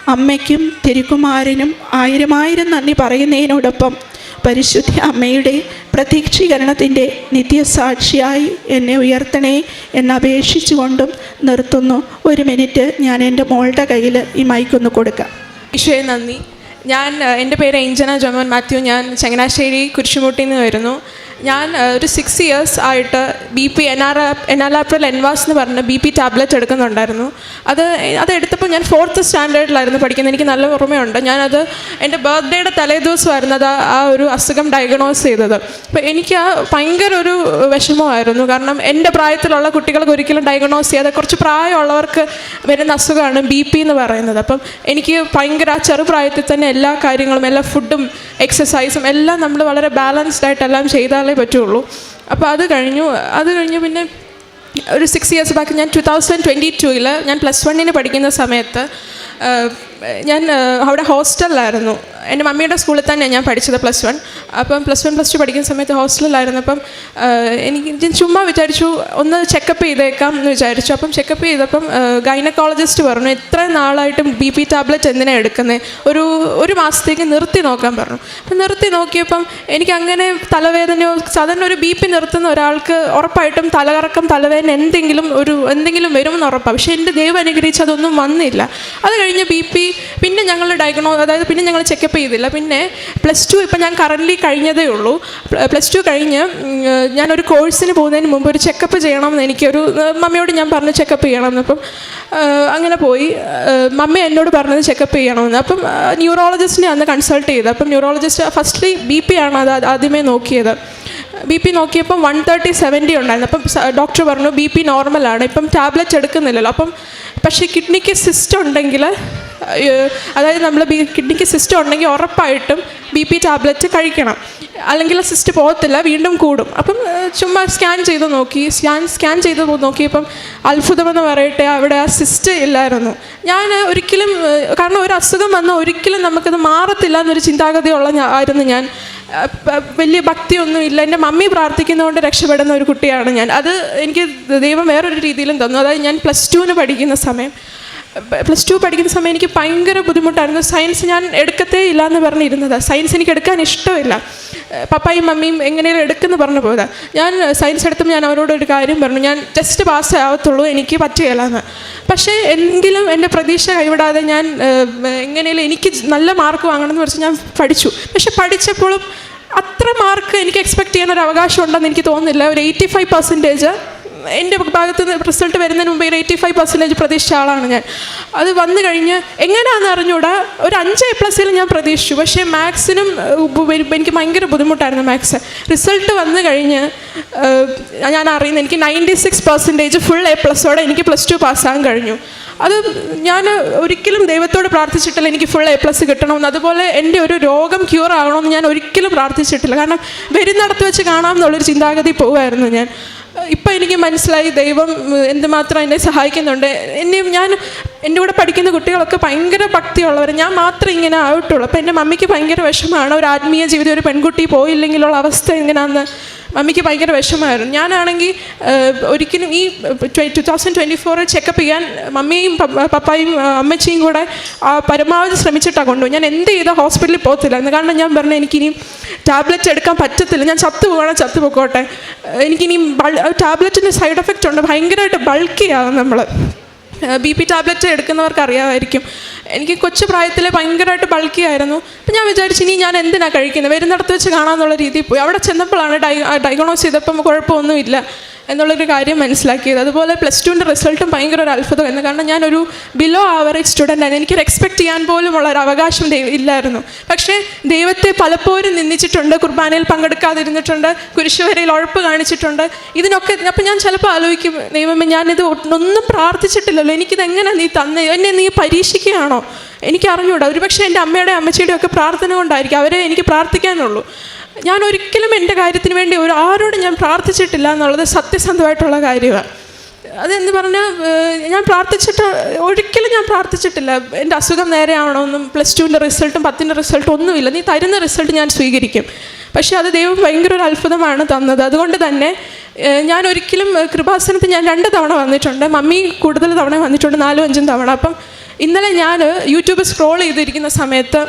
അമ്മയ്ക്കും തിരുക്കുമാരനും ആയിരമായിരം നന്ദി പറയുന്നതിനോടൊപ്പം പരിശുദ്ധി അമ്മയുടെ പ്രതീക്ഷീകരണത്തിന്റെ നിത്യസാക്ഷിയായി എന്നെ ഉയർത്തണേ എന്നപേക്ഷിച്ചുകൊണ്ടും നിർത്തുന്നു. ഒരു മിനിറ്റ് ഞാൻ എന്റെ മോളുടെ കയ്യിൽ ഈ മൈക്കൊന്ന് കൊടുക്കാം. ഈശോയെ നന്ദി. ഞാൻ എന്റെ പേര് എഞ്ചന ജോമൻ മാത്യു. ഞാൻ ചങ്ങനാശ്ശേരി കുരിശുമൂട്ടിൽ നിന്ന് വരുന്നു. ഞാൻ ഒരു സിക്സ് ഇയേഴ്സ് ആയിട്ട് B P N R enalapril Envas എന്ന് പറഞ്ഞ ബി പി ടാബ്ലറ്റ് എടുക്കുന്നുണ്ടായിരുന്നു. അത് അത് എടുത്തപ്പോൾ ഞാൻ ഫോർത്ത് സ്റ്റാൻഡേർഡിലായിരുന്നു പഠിക്കുന്നത്. എനിക്ക് നല്ല ഓർമ്മയുണ്ട്. ഞാനത് എന്റെ ബർത്ത്ഡേയുടെ തലേദിവസമായിരുന്നു അത് ആ- ഒരു അസുഖം ഡയഗ്നോസ് ചെയ്തത്. അപ്പോൾ എനിക്ക് ആ ഭയങ്കര ഒരു വിഷമമായിരുന്നു. കാരണം എന്റെ പ്രായത്തിലുള്ള കുട്ടികൾക്ക് ഒരിക്കലും ഡയഗ്നോസ് ചെയ്യാതെ കുറച്ച് പ്രായമുള്ളവർക്ക് വരുന്ന അസുഖമാണ് ബി പി എന്ന് പറയുന്നത്. അപ്പം എനിക്ക് ഭയങ്കര ആ ചെറുപ്രായത്തിൽ തന്നെ എല്ലാ കാര്യങ്ങളും എല്ലാ ഫുഡും എക്സസൈസും എല്ലാം നമ്മൾ വളരെ ബാലൻസ്ഡ് ആയിട്ട് എല്ലാം ചെയ്താലേ പറ്റുള്ളൂ. അപ്പോൾ അത് കഴിഞ്ഞു. അത് കഴിഞ്ഞ് പിന്നെ ഒരു സിക്സ് ഇയേഴ്സ് ബാക്ക് ഞാൻ ടു തൗസൻഡ് ട്വന്റി ടൂവിൽ ഞാൻ പ്ലസ് വണ്ണിന് പഠിക്കുന്ന സമയത്ത് ഞാൻ അവിടെ ഹോസ്റ്റലിലായിരുന്നു. എന്റെ മമ്മിയുടെ സ്കൂളിൽ തന്നെയാണ് ഞാൻ പഠിച്ചത് പ്ലസ് വൺ. അപ്പം പ്ലസ് വൺ പ്ലസ് ടു പഠിക്കുന്ന സമയത്ത് ഹോസ്റ്റലിലായിരുന്നു അപ്പം എനിക്ക് ഞാൻ ചുമ്മാ വിചാരിച്ചു ഒന്ന് ചെക്കപ്പ് ചെയ്തേക്കാം എന്ന് വിചാരിച്ചു. അപ്പം ചെക്കപ്പ് ചെയ്തപ്പം ഗൈനക്കോളജിസ്റ്റ് പറഞ്ഞു ഇത്ര നാളായിട്ടും ബി പി ടാബ്ലറ്റ് എന്തിനാണ് എടുക്കുന്നത് ഒരു ഒരു മാസത്തേക്ക് നിർത്തി നോക്കാൻ പറഞ്ഞു. അപ്പം നിർത്തി നോക്കിയപ്പം എനിക്ക് അങ്ങനെ തലവേദനയോ സാധാരണ ഒരു ബി പി നിർത്തുന്ന ഒരാൾക്ക് ഉറപ്പായിട്ടും തലകറക്കം തലവേദന എന്തെങ്കിലും ഒരു എന്തെങ്കിലും വരുമെന്ന് ഉറപ്പാണ് പക്ഷേ എന്റെ ദൈവം അനുഗ്രഹിച്ച് അതൊന്നും വന്നില്ല. അത് കഴിഞ്ഞ് ബി പി പിന്നെ ഞങ്ങൾ ഡയഗ്നോ അതായത് പിന്നെ ഞങ്ങൾ ചെക്കപ്പ് ചെയ്തില്ല. പിന്നെ പ്ലസ് ടു ഇപ്പം ഞാൻ കറന്റ്ലി കഴിഞ്ഞതേ ഉള്ളൂ. പ്ലസ് ടു കഴിഞ്ഞ് ഉം, ഞാനൊരു കോഴ്സിന് പോകുന്നതിന് മുമ്പ് ഒരു ചെക്കപ്പ് ചെയ്യണമെന്ന് എനിക്കൊരു ഏഹ്, മമ്മിയോട് ഞാൻ പറഞ്ഞു ചെക്കപ്പ് ചെയ്യണമെന്ന്. അപ്പം അങ്ങനെ പോയി. മമ്മി എന്നോട് പറഞ്ഞത് ചെക്കപ്പ് ചെയ്യണമെന്ന്. അപ്പം ന്യൂറോളജിസ്റ്റിനെ അന്ന് കൺസൾട്ട് ചെയ്ത്. അപ്പം ന്യൂറോളജിസ്റ്റ് ഫസ്റ്റ്ലി ബി പി ആണ് അത് ആദ്യമേ നോക്കിയത്. ബി പി നോക്കിയപ്പം വൺ തേർട്ടി സെവന്റി ഉണ്ടായിരുന്നു. അപ്പം ഡോക്ടർ പറഞ്ഞു ബി പി നോർമലാണ് ഇപ്പം ടാബ്ലറ്റ് എടുക്കുന്നില്ലല്ലോ. അപ്പം പക്ഷേ കിഡ്നിക്ക് സിസ്റ്റം ഉണ്ടെങ്കിൽ അതായത് നമ്മൾ ബി കിഡ്നിക്ക് സിസ്റ്റം ഉണ്ടെങ്കിൽ ഉറപ്പായിട്ടും ബി പി ടാബ്ലറ്റ് കഴിക്കണം. അല്ലെങ്കിൽ സിസ്റ്റ് പോകത്തില്ല വീണ്ടും കൂടും. അപ്പം ചുമ്മാ സ്കാൻ ചെയ്ത് നോക്കി. സ്കാൻ സ്കാൻ ചെയ്ത് നോക്കിയപ്പം അത്ഭുതമെന്ന് പറയട്ടെ അവിടെ ആ സിസ്റ്റ് ഇല്ലായിരുന്നു. ഞാൻ ഒരിക്കലും കാരണം ഒരു അസുഖം വന്നാൽ ഒരിക്കലും നമുക്കത് മാറത്തില്ല എന്നൊരു ചിന്താഗതിയുള്ള ആയിരുന്നു ഞാൻ. വലിയ ഭക്തിയൊന്നും ഇല്ല. എന്റെ മമ്മി പ്രാർത്ഥിക്കുന്നതുകൊണ്ട് രക്ഷപ്പെടുന്ന ഒരു കുട്ടിയാണ് ഞാൻ. അത് എനിക്ക് ദൈവം വേറൊരു രീതിയിലും തന്നു. അതായത് ഞാൻ പ്ലസ് ടുവിന് പഠിക്കുന്ന സമയം. പ്ലസ് ടു പഠിക്കുന്ന സമയം എനിക്ക് ഭയങ്കര ബുദ്ധിമുട്ടായിരുന്നു. സയൻസ് ഞാൻ എടുക്കത്തേ ഇല്ല എന്ന് പറഞ്ഞിരുന്നത്. സയൻസ് എനിക്ക് എടുക്കാൻ ഇഷ്ടമില്ല. പപ്പായും മമ്മിയും എങ്ങനെയും എടുക്കുന്നു പറഞ്ഞു പോയതാ. ഞാൻ സയൻസ് എടുത്തും ഞാൻ അവരോട് ഒരു കാര്യം പറഞ്ഞു. ഞാൻ ജസ്റ്റ് പാസ് ആവത്തുള്ളൂ എനിക്ക് പറ്റുകയില്ല എന്ന് പക്ഷേ എങ്കിലും എന്റെ പ്രതീക്ഷ കൈവിടാതെ ഞാൻ എങ്ങനെയും എനിക്ക് നല്ല മാർക്ക് വാങ്ങണമെന്ന് വെച്ച് ഞാൻ പഠിച്ചു. പക്ഷെ പഠിച്ചപ്പോഴും അത്ര മാർക്ക് എനിക്ക് എക്സ്പെക്റ്റ് ചെയ്യാൻ ഒരു അവകാശം ഉണ്ടെന്ന് എനിക്ക് തോന്നുന്നില്ല. ഒരു എയ്റ്റി ഫൈവ് പെർസെന്റേജ് എന്റെ ഭാഗത്ത് നിന്ന് റിസൾട്ട് വരുന്നതിന് മുമ്പ് ഒരു എയ്റ്റി ഫൈവ് പെർസെന്റേജ് പ്രതീക്ഷിച്ച ആളാണ് ഞാൻ. അത് വന്നു കഴിഞ്ഞ് എങ്ങനെയാണെന്ന് അറിഞ്ഞൂടാ? ഒരു അഞ്ച് എ പ്ലസിൽ ഞാൻ പ്രതീക്ഷിച്ചു. പക്ഷേ മാത്സിനും എനിക്ക് ഭയങ്കര ബുദ്ധിമുട്ടായിരുന്നു മാത്സ്. റിസൾട്ട് വന്നു കഴിഞ്ഞ് ഞാൻ അറിയുന്നത് എനിക്ക് ninety six percentage full A പ്ലസ്സോടെ എനിക്ക് പ്ലസ് ടു പാസ്സാകാൻ കഴിഞ്ഞു. അത് ഞാൻ ഒരിക്കലും ദൈവത്തോട് പ്രാർത്ഥിച്ചിട്ടില്ല എനിക്ക് ഫുൾ എ പ്ലസ് കിട്ടണമെന്ന്. അതുപോലെ എന്റെ ഒരു രോഗം ക്യൂർ ആകണമെന്ന് ഞാൻ ഒരിക്കലും പ്രാർത്ഥിച്ചിട്ടില്ല. കാരണം വരുന്നിടത്ത് വെച്ച് കാണാമെന്നുള്ളൊരു ചിന്താഗതി പോവുമായിരുന്നു ഞാൻ. ഇപ്പം എനിക്ക് മനസ്സിലായി ദൈവം എന്തുമാത്രം എന്നെ സഹായിക്കുന്നുണ്ട്. എന്നെ ഞാൻ എന്റെ കൂടെ പഠിക്കുന്ന കുട്ടികളൊക്കെ ഭയങ്കര ഭക്തിയുള്ളവർ. ഞാൻ മാത്രം ഇങ്ങനെ ആയിട്ടുള്ളൂ അപ്പോൾ എന്റെ മമ്മിക്ക് ഭയങ്കര വിഷമമാണ്. ഒരു ആത്മീയ ജീവിതം ഒരു പെൺകുട്ടി പോയില്ലെങ്കിലുള്ള അവസ്ഥ എങ്ങനെയാണെന്ന് മമ്മിക്ക് ഭയങ്കര വിഷമമായിരുന്നു. ഞാനാണെങ്കിൽ ഒരിക്കലും ഈ ടു തൗസൻഡ് ട്വന്റി ഫോറിൽ ചെക്കപ്പ് ചെയ്യാൻ മമ്മിയും പപ്പ- പപ്പായും അമ്മച്ചിയും കൂടെ പരമാവധി ശ്രമിച്ചിട്ടാണ് കൊണ്ടുപോയി ഞാൻ എന്ത് ചെയ്താൽ ഹോസ്പിറ്റലിൽ പോകത്തില്ലായിരുന്നു. കാരണം ഞാൻ പറഞ്ഞു എനിക്കിനി ടാബ്ലറ്റ് എടുക്കാൻ പറ്റത്തില്ല. ഞാൻ ചത്തു പോകണം ചത്തു പൊക്കോട്ടെ. എനിക്കിനി ടാബ്ലറ്റിന്റെ സൈഡ് എഫക്റ്റ് ഉണ്ട്. ഭയങ്കരമായിട്ട് ബൾക്കിയാകും നമ്മൾ ബി പി ടാബ്ലറ്റ് എടുക്കുന്നവർക്ക് അറിയാമായിരിക്കും. എനിക്ക് കൊച്ചു പ്രായത്തിൽ ഭയങ്കരമായിട്ട് ബൾക്കി ആയിരുന്നു. അപ്പം ഞാൻ വിചാരിച്ചു ഇനി ഞാൻ എന്തിനാണ് കഴിക്കുന്നത്? വരുന്നിടത്ത് വെച്ച് കാണാമെന്നുള്ള രീതിയിൽ പോയി. അവിടെ ചെന്നപ്പോഴാണ് ഡൈ ഡയഗ്നോസ് ചെയ്തപ്പം കുഴപ്പമൊന്നുമില്ല. എന്നുള്ളൊരു കാര്യം മനസ്സിലാക്കിയത്. അതുപോലെ പ്ലസ് ടുവിന്റെ റിസൾട്ടും ഭയങ്കര ഒരു അത്ഭുതമായിരുന്നു കാരണം ഞാനൊരു ബിലോ ആവറേജ് സ്റ്റുഡന്റ് ആയിരുന്നു എനിക്കൊരു എക്സ്പെക്ട് ചെയ്യാൻ പോലുമുള്ള ഒരു അവകാശം ഇല്ലായിരുന്നു. പക്ഷേ ദൈവത്തെ പലപ്പോഴും നിന്ദിച്ചിട്ടുണ്ട് കുർബാനയിൽ പങ്കെടുക്കാതിരുന്നിട്ടുണ്ട് കുരിശുവരയിൽ ഉഴപ്പ് കാണിച്ചിട്ടുണ്ട്. ഇതിനൊക്കെ അപ്പം ഞാൻ ചിലപ്പോൾ ആലോചിക്കും ദൈവമേ ഞാനിത് ഒന്നും പ്രാർത്ഥിച്ചിട്ടില്ലല്ലോ. എനിക്കിത് എങ്ങനെ നീ തന്നെ? എന്നെ നീ പരീക്ഷിക്കുകയാണോ? എനിക്ക് അറിഞ്ഞൂടാ ഒരുപക്ഷെ എന്റെ അമ്മയുടെ അമ്മച്ചിയുടെ ഒക്കെ പ്രാർത്ഥന കൊണ്ടായിരിക്കും അവരെ എനിക്ക് പ്രാർത്ഥിക്കാനുള്ളൂ. ഞാൻ ഒരിക്കലും എന്റെ കാര്യത്തിന് വേണ്ടി ഒരു ആരോടും ഞാൻ പ്രാർത്ഥിച്ചിട്ടില്ല എന്നുള്ളത് സത്യസന്ധമായിട്ടുള്ള കാര്യമാണ്. അതെന്ന് പറഞ്ഞാൽ ഞാൻ പ്രാർത്ഥിച്ചിട്ട് ഒരിക്കലും ഞാൻ പ്രാർത്ഥിച്ചിട്ടില്ല. എന്റെ അസുഖം നേരെയാവണമെന്നും പ്ലസ് ടുവിന്റെ റിസൾട്ടും പത്തിന്റെ റിസൾട്ടും ഒന്നുമില്ല. നീ തരുന്ന റിസൾട്ട് ഞാൻ സ്വീകരിക്കും. പക്ഷേ അത് ദൈവം ഭയങ്കര ഒരു അത്ഭുതമാണ് തന്നത്. അതുകൊണ്ട് തന്നെ ഞാൻ ഒരിക്കലും കൃപാസനത്തിൽ ഞാൻ രണ്ട് തവണ വന്നിട്ടുണ്ട്. മമ്മി കൂടുതൽ തവണ വന്നിട്ടുണ്ട് നാലും അഞ്ചും തവണ. അപ്പം ഇന്നലെ ഞാൻ യൂട്യൂബ് സ്ക്രോൾ ചെയ്തിരിക്കുന്ന സമയത്ത്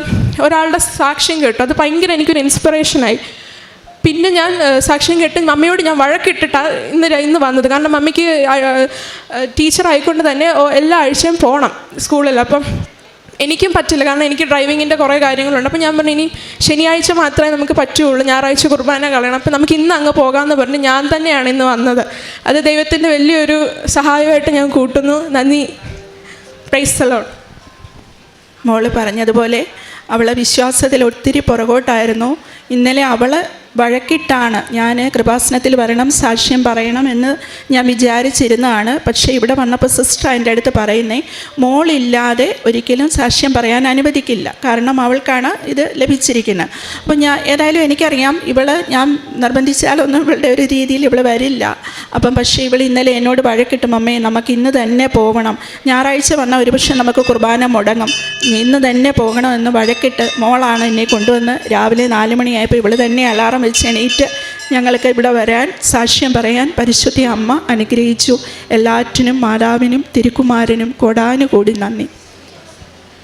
ഒരാളുടെ സാക്ഷ്യം കേട്ടു. അത് ഭയങ്കര എനിക്കൊരു ഇൻസ്പിറേഷനായി പിന്നെ ഞാൻ സാക്ഷ്യം കേട്ട് മമ്മിയോട് ഞാൻ വഴക്കിട്ടിട്ടാണ് ഇന്ന് ഇന്ന് വന്നത്. കാരണം മമ്മിക്ക് ടീച്ചർ ആയിക്കൊണ്ട് തന്നെ എല്ലാ ആഴ്ചയും പോകണം സ്കൂളിൽ. അപ്പം എനിക്കും പറ്റില്ല. കാരണം എനിക്ക് ഡ്രൈവിങ്ങിന്റെ കുറേ കാര്യങ്ങളുണ്ട്. അപ്പം ഞാൻ പറഞ്ഞു ഇനി ശനിയാഴ്ച മാത്രമേ നമുക്ക് പറ്റുള്ളൂ. ഞായറാഴ്ച കുർബാന കളയണം. അപ്പം നമുക്ക് ഇന്ന് അങ്ങ് പോകാമെന്ന് പറഞ്ഞ് ഞാൻ തന്നെയാണ് ഇന്ന് വന്നത്. അത് ദൈവത്തിന്റെ വലിയൊരു സഹായമായിട്ട് ഞാൻ കൂട്ടുന്നു. നന്ദി. പ്രൈസ് തലോൺ മോൾ പറഞ്ഞതുപോലെ അവളെ വിശ്വാസത്തിൽ ഒത്തിരി പുറകോട്ടായിരുന്നു. ഇന്നലെ അവൾ വഴക്കിട്ടാണ് ഞാൻ കൃപാസനത്തിൽ വരണം സാക്ഷ്യം പറയണം എന്ന് ഞാൻ വിചാരിച്ചിരുന്നതാണ്. പക്ഷേ ഇവിടെ വന്നപ്പോൾ സിസ്റ്റർ എന്റെ അടുത്ത് പറയുന്നേ മോളില്ലാതെ ഒരിക്കലും സാക്ഷ്യം പറയാൻ അനുവദിക്കില്ല. കാരണം അവൾക്കാണ് ഇത് ലഭിച്ചിരിക്കുന്നത്. അപ്പോൾ ഞാൻ ഏതായാലും എനിക്കറിയാം ഇവൾ ഞാൻ നിർബന്ധിച്ചാലൊന്നും ഇവളുടെ ഒരു രീതിയിൽ ഇവൾ വരില്ല. അപ്പം പക്ഷേ ഇവൾ ഇന്നലെ എന്നോട് വഴക്കിട്ട് മമ്മേ നമുക്ക് ഇന്ന് തന്നെ പോകണം ഞായറാഴ്ച വന്നാൽ ഒരുപക്ഷെ നമുക്ക് കുർബാന മുടങ്ങും. ഇന്ന് തന്നെ പോകണമെന്ന് വഴക്കിട്ട് മോളാണ് എന്നെ കൊണ്ടുവന്ന് രാവിലെ നാല് മണിയായപ്പോൾ ഇവൾ തന്നെ അലാറം വെച്ച് എണീറ്റ് ഞങ്ങൾക്ക് ഇവിടെ വരാൻ സാക്ഷ്യം പറയാൻ പരിശുദ്ധി അമ്മ അനുഗ്രഹിച്ചു. എല്ലാറ്റിനും മാതാവിനും തിരുക്കുമാരനും കൊടാനുകൂടി നന്ദി.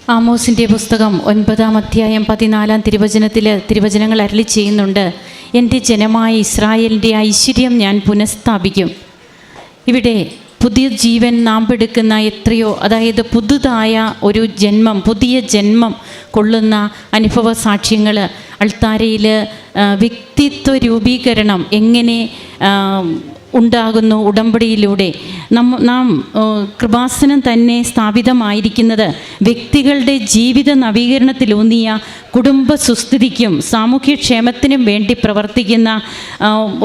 ആമോസിന്റെ പുസ്തകം ഒൻപതാം അധ്യായം പതിനാലാം തിരുവചനത്തിൽ തിരുവചനങ്ങൾ അരളി ചെയ്യുന്നുണ്ട്. എന്റെ ജനമായ ഇസ്രായേലിന്റെ ഐശ്വര്യം ഞാൻ പുനഃസ്ഥാപിക്കും. ഇവിടെ പുതിയ ജീവൻ നാം എടുക്കുന്ന എത്രയോ അതായത് പുതുതായ ഒരു ജന്മം പുതിയ ജന്മം കൊള്ളുന്ന അനുഭവ സാക്ഷ്യങ്ങൾ അൾത്താരയിൽ വ്യക്തിത്വ രൂപീകരണം എങ്ങനെ ഉണ്ടാകുന്നു ഉടമ്പടിയിലൂടെ. നമ്മ നാം കൃപാസനം തന്നെ സ്ഥാപിതമായിരിക്കുന്നത് വ്യക്തികളുടെ ജീവിത നവീകരണത്തിലൂന്നിയ കുടുംബ സുസ്ഥിതിക്കും സാമൂഹ്യക്ഷേമത്തിനും വേണ്ടി പ്രവർത്തിക്കുന്ന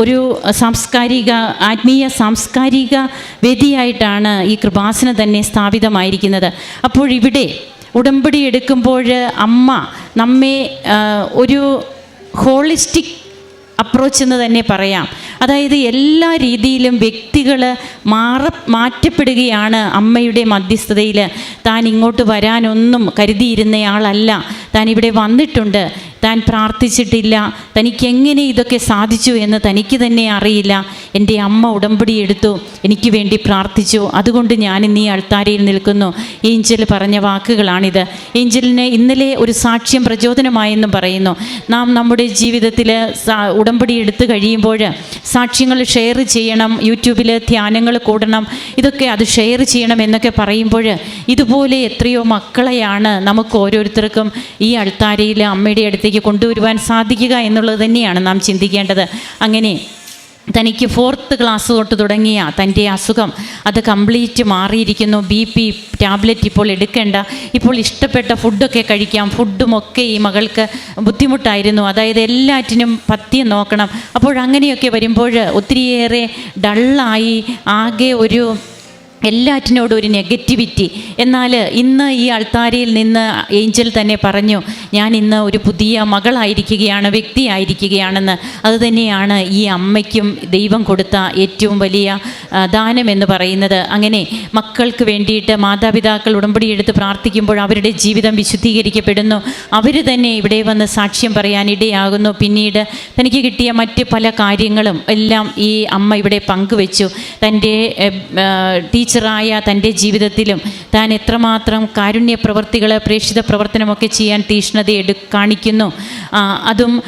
ഒരു സാംസ്കാരിക ആത്മീയ സാംസ്കാരിക വേദിയായിട്ടാണ് ഈ കൃപാസനം തന്നെ സ്ഥാപിതമായിരിക്കുന്നത്. അപ്പോൾ ഇവിടെ ഉടമ്പടി എടുക്കുമ്പോൾ അമ്മ നമ്മെ ഒരു ഹോളിസ്റ്റിക് അപ്രോച്ച് എന്ന് തന്നെ പറയാം. അതായത് എല്ലാ രീതിയിലും വ്യക്തികൾ മാറ മാറ്റപ്പെടുകയാണ് അമ്മയുടെ മധ്യസ്ഥതയിൽ താൻ ഇങ്ങോട്ട് വരാനൊന്നും കരുതിയിരുന്നയാളല്ല. താൻ ഇവിടെ വന്നിട്ടുണ്ട്. താൻ പ്രാർത്ഥിച്ചിട്ടില്ല. തനിക്ക് എങ്ങനെ ഇതൊക്കെ സാധിച്ചു എന്ന് തനിക്ക് തന്നെ അറിയില്ല. എന്റെ അമ്മ ഉടമ്പടി എടുത്തു. എനിക്ക് വേണ്ടി പ്രാർത്ഥിച്ചു. അതുകൊണ്ട് ഞാൻ ഇന്ന് ഈ അൾത്താരയിൽ നിൽക്കുന്നു. ഏഞ്ചൽ പറഞ്ഞ വാക്കുകളാണിത്. ഏഞ്ചലിന് ഇന്നലെ ഒരു സാക്ഷ്യം പ്രചോദനമായെന്നും പറയുന്നു. നാം നമ്മുടെ ജീവിതത്തിൽ ഉടമ്പടി എടുത്തു കഴിയുമ്പോൾ സാക്ഷ്യങ്ങൾ ഷെയർ ചെയ്യണം. യൂട്യൂബിൽ ധ്യാനങ്ങൾ കൂടണം. ഇതൊക്കെ അത് ഷെയർ ചെയ്യണം എന്നൊക്കെ പറയുമ്പോൾ ഇതുപോലെ എത്രയോ മക്കളെയാണ് നമുക്ക് ഓരോരുത്തർക്കും ഈ അൾത്താരയിൽ അമ്മയുടെ അടുത്തേക്ക് കൊണ്ടുവരുവാൻ സാധിക്കുക എന്നുള്ളത് തന്നെയാണ് നാം ചിന്തിക്കേണ്ടത്. അങ്ങനെ തനിക്ക് ഫോർത്ത് ക്ലാസ് തൊട്ട് തുടങ്ങിയ തന്റെ അസുഖം അത് കംപ്ലീറ്റ് മാറിയിരിക്കുന്നു. ബി പി ടാബ്ലറ്റ് ഇപ്പോൾ എടുക്കേണ്ട. ഇപ്പോൾ ഇഷ്ടപ്പെട്ട ഫുഡൊക്കെ കഴിക്കാം. ഫുഡുമൊക്കെ ഈ മകൾക്ക് ബുദ്ധിമുട്ടായിരുന്നു. അതായത് എല്ലാറ്റിനും പത്തിയും നോക്കണം. അപ്പോഴങ്ങനെയൊക്കെ വരുമ്പോൾ ഒത്തിരിയേറെ ഡള്ളായി ആകെ ഒരു എല്ലാറ്റിനോടും ഒരു നെഗറ്റിവിറ്റി എന്നാൽ ഇന്ന് ഈ അൾത്താരയിൽ നിന്ന് ഏഞ്ചൽ തന്നെ പറഞ്ഞു ഞാൻ ഇന്ന് ഒരു പുതിയ മകളായിരിക്കുകയാണ് വ്യക്തിയായിരിക്കുകയാണെന്ന്. അതുതന്നെയാണ് ഈ അമ്മയ്ക്കും ദൈവം കൊടുത്ത ഏറ്റവും വലിയ ദാനം എന്ന് പറയുന്നത്. അങ്ങനെ മക്കൾക്ക് വേണ്ടിയിട്ട് മാതാപിതാക്കൾ ഉടമ്പടി എടുത്ത് പ്രാർത്ഥിക്കുമ്പോൾ അവരുടെ ജീവിതം വിശുദ്ധീകരിക്കപ്പെടുന്നു. അവർ തന്നെ ഇവിടെ വന്ന് സാക്ഷ്യം പറയാൻ ഇടയാകുന്നു. പിന്നീട് തനിക്ക് കിട്ടിയ മറ്റ് പല കാര്യങ്ങളും എല്ലാം ഈ അമ്മ ഇവിടെ പങ്കുവെച്ചു. തന്റെ ടീച്ചറായ തന്റെ ജീവിതത്തിലും താൻ എത്രമാത്രം കാരുണ്യ പ്രവർത്തികൾ പ്രേക്ഷിത പ്രവർത്തനമൊക്കെ ചെയ്യാൻ തീഷ്ണത എടു കാണിക്കുന്നു. അതും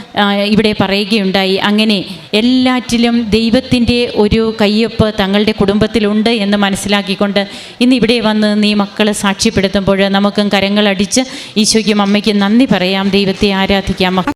ഇവിടെ പറയുകയുണ്ടായി. അങ്ങനെ എല്ലാറ്റിലും ദൈവത്തിന്റെ ഒരു കയ്യൊപ്പ് തങ്ങളുടെ കുടുംബത്തിലുണ്ട് എന്ന് മനസ്സിലാക്കിക്കൊണ്ട് ഇന്ന് ഇവിടെ വന്ന് നീ മക്കളെ സാക്ഷ്യപ്പെടുത്തുമ്പോൾ നമുക്കും കരങ്ങളടിച്ച് ഈശോയ്ക്കും അമ്മയ്ക്കും നന്ദി പറയാം. ദൈവത്തെ ആരാധിക്കാം.